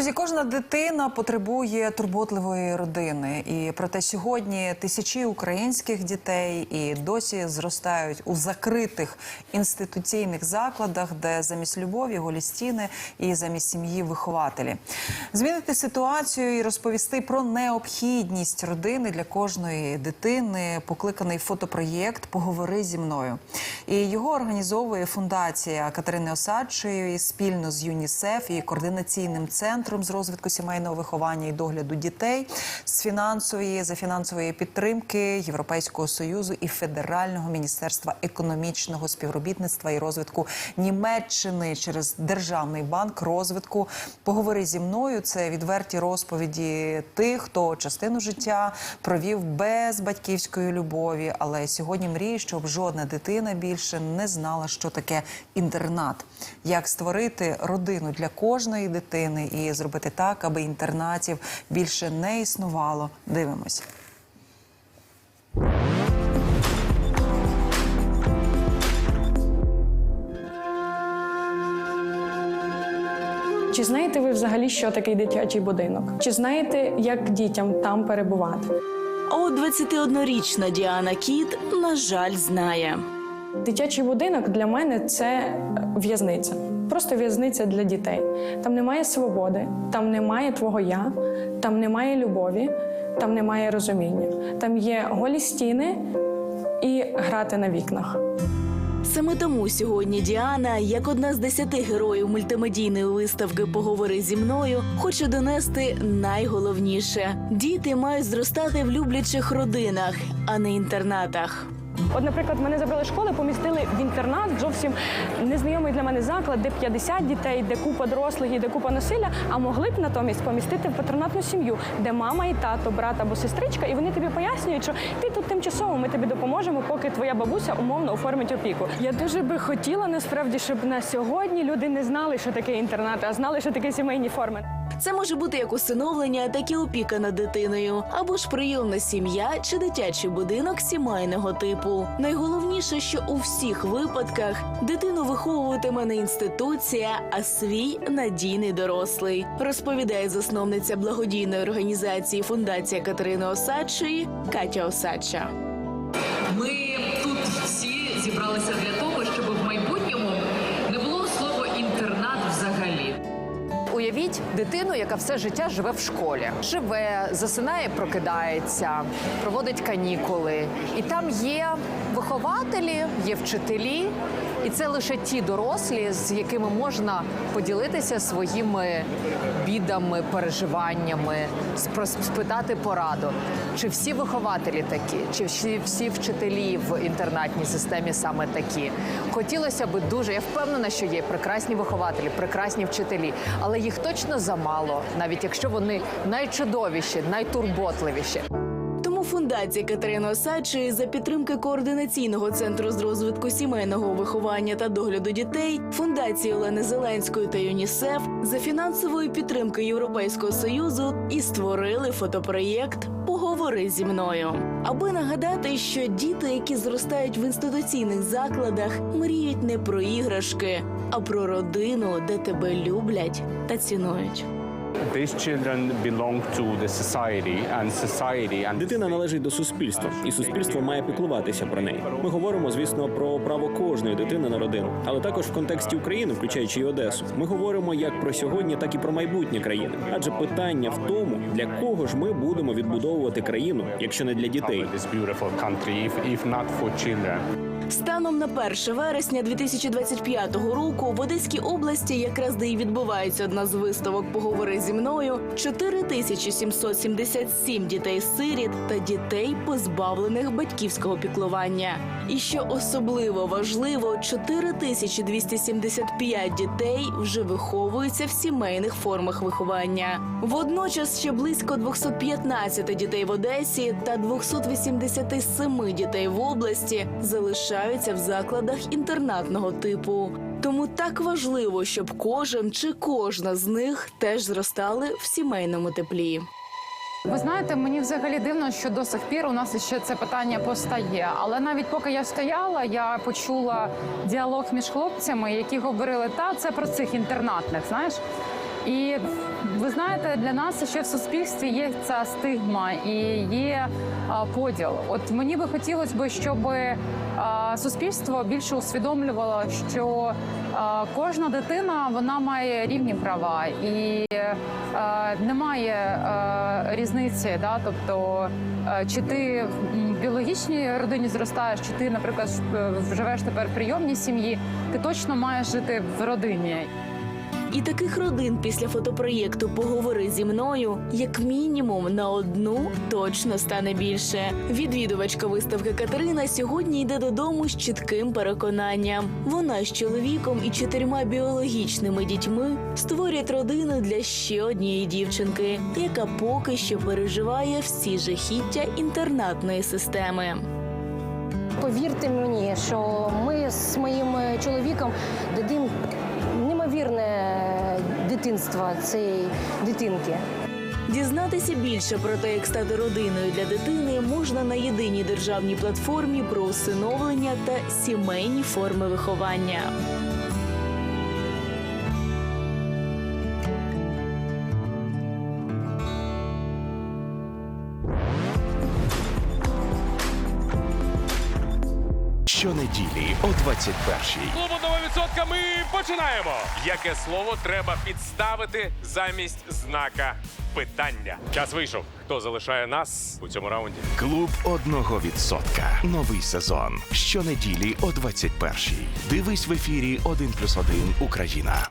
Друзі, кожна дитина потребує турботливої родини. І проте сьогодні тисячі українських дітей і досі зростають у закритих інституційних закладах, де замість любові голі стіни і замість сім'ї вихователі. Змінити ситуацію і розповісти про необхідність родини для кожної дитини. Покликаний фотопроєкт Поговори зі мною. І його організовує фундація Катерини Осадчої спільно з ЮНІСЕФ і координаційним центром з розвитку сімейного виховання і догляду дітей з фінансової за фінансової підтримки Європейського союзу і Федерального міністерства економічного співробітництва і розвитку Німеччини через Державний банк розвитку. Поговори зі мною. Це відверті розповіді тих, хто частину життя провів без батьківської любові, але сьогодні мріє, щоб жодна дитина більше не знала, що таке інтернат, як створити родину для кожної дитини і зробити так, аби інтернатів більше не існувало. Дивимось. Чи знаєте ви взагалі, що таке дитячий будинок? Чи знаєте, як дітям там перебувати? А от 21-річна Діана Кіт, на жаль, знає. Дитячий будинок для мене це в'язниця. Просто в'язниця для дітей. Там немає свободи, там немає твого я, там немає любові, там немає розуміння. Там є голі стіни і грати на вікнах. Саме тому сьогодні Діана, як одна з десяти героїв мультимедійної виставки Поговори зі мною, хоче донести найголовніше: діти мають зростати в люблячих родинах, а не інтернатах. От, наприклад, мене забрали школи, помістили в інтернат, зовсім незнайомий для мене заклад, де 50 дітей, де купа дорослих і де купа насилля. А могли б натомість помістити в патронатну сім'ю, де мама і тато, брат або сестричка, і вони тобі пояснюють, що ти тут тимчасово, ми тобі допоможемо, поки твоя бабуся умовно оформить опіку. Я дуже би хотіла насправді, щоб на сьогодні люди не знали, що таке інтернати, а знали, що таке сімейні форми. Це може бути як усиновлення, так і опіка над дитиною, або ж прийомна сім'я чи дитячий будинок сімейного типу. Найголовніше, що у всіх випадках дитину виховуватиме не інституція, а свій надійний дорослий, розповідає засновниця благодійної організації Фундація Катерини Осадчої Катя Осадча. Ми тут всі зібралися для того, Уявіть дитину, яка все життя живе в школі, живе, засинає, прокидається, проводить канікули. І там є вихователі, є вчителі, і це лише ті дорослі, з якими можна поділитися своїми бідами, переживаннями, спитати пораду. Чи всі вихователі такі, чи всі, вчителі в інтернатній системі саме такі? Хотілося б дуже, я впевнена, що є прекрасні вихователі, прекрасні вчителі, але їх точно замало, навіть якщо вони найчудовіші, найтурботливіші. Фундація Катерини Осадчої за підтримки координаційного центру з розвитку сімейного виховання та догляду дітей, фундації Олени Зеленської та ЮНІСЕФ за фінансової підтримки Європейського союзу і створили фотопроєкт Поговори зі мною, аби нагадати, що діти, які зростають в інституційних закладах, мріють не про іграшки, а про родину, де тебе люблять та цінують. These children belong to the society and society and Дитина належить до суспільства, і суспільство має піклуватися про неї. Ми говоримо, звісно, про право кожної дитини на родину, але також в контексті України, включаючи і Одесу, ми говоримо як про сьогодні, так і про майбутнє країни. Адже питання в тому, для кого ж ми будемо відбудовувати країну, якщо не для дітей. this beautiful country if, if not for children. Станом на 1 вересня 2025 року в Одеській області, якраз де і відбувається одна з виставок Поговори зі мною 4777 дітей-сиріт та дітей, позбавлених батьківського піклування. І що особливо важливо, 4275 дітей вже виховуються в сімейних формах виховання. Водночас ще близько 215 дітей в Одесі та 287 дітей в області залишаються в закладах інтернатного типу. Тому так важливо, щоб кожен чи кожна з них теж зростали в сімейному теплі. Ви знаєте, мені взагалі дивно, що до сих пір у нас ще це питання постає. Але навіть поки я стояла, я почула діалог між хлопцями, які говорили, та це про цих інтернатних, знаєш. І ви знаєте, для нас ще в суспільстві є ця стигма і є поділ. От мені би хотілося б, щоб суспільство більше усвідомлювало, що кожна дитина вона має рівні права і немає різниці, да? тобто чи ти в біологічній родині зростаєш, чи ти, наприклад, е, живеш тепер в прийомній сім'ї, ти точно маєш жити в родині. І таких родин після фотопроєкту Поговори зі мною як мінімум на одну точно стане більше. Відвідувачка виставки Катерина сьогодні йде додому з чітким переконанням. Вона з чоловіком і чотирма біологічними дітьми створять родину для ще однієї дівчинки, яка поки що переживає всі жахіття інтернатної системи. Повірте мені, що ми з моїм е, чоловіком дадим неймовірне дитинство цієї дитинки. Дізнатися більше про те, як стати родиною для дитини, можна на єдиній державній платформі про усиновлення та сімейні форми виховання. Щонеділі о 21-й. Клубу відсотка ми починаємо. Яке слово треба підставити замість знака питання? Час вийшов. Хто залишає нас у цьому раунді? Клуб одного відсотка. Новий сезон. Щонеділі о 21-й. Дивись в ефірі 1+,1 Україна.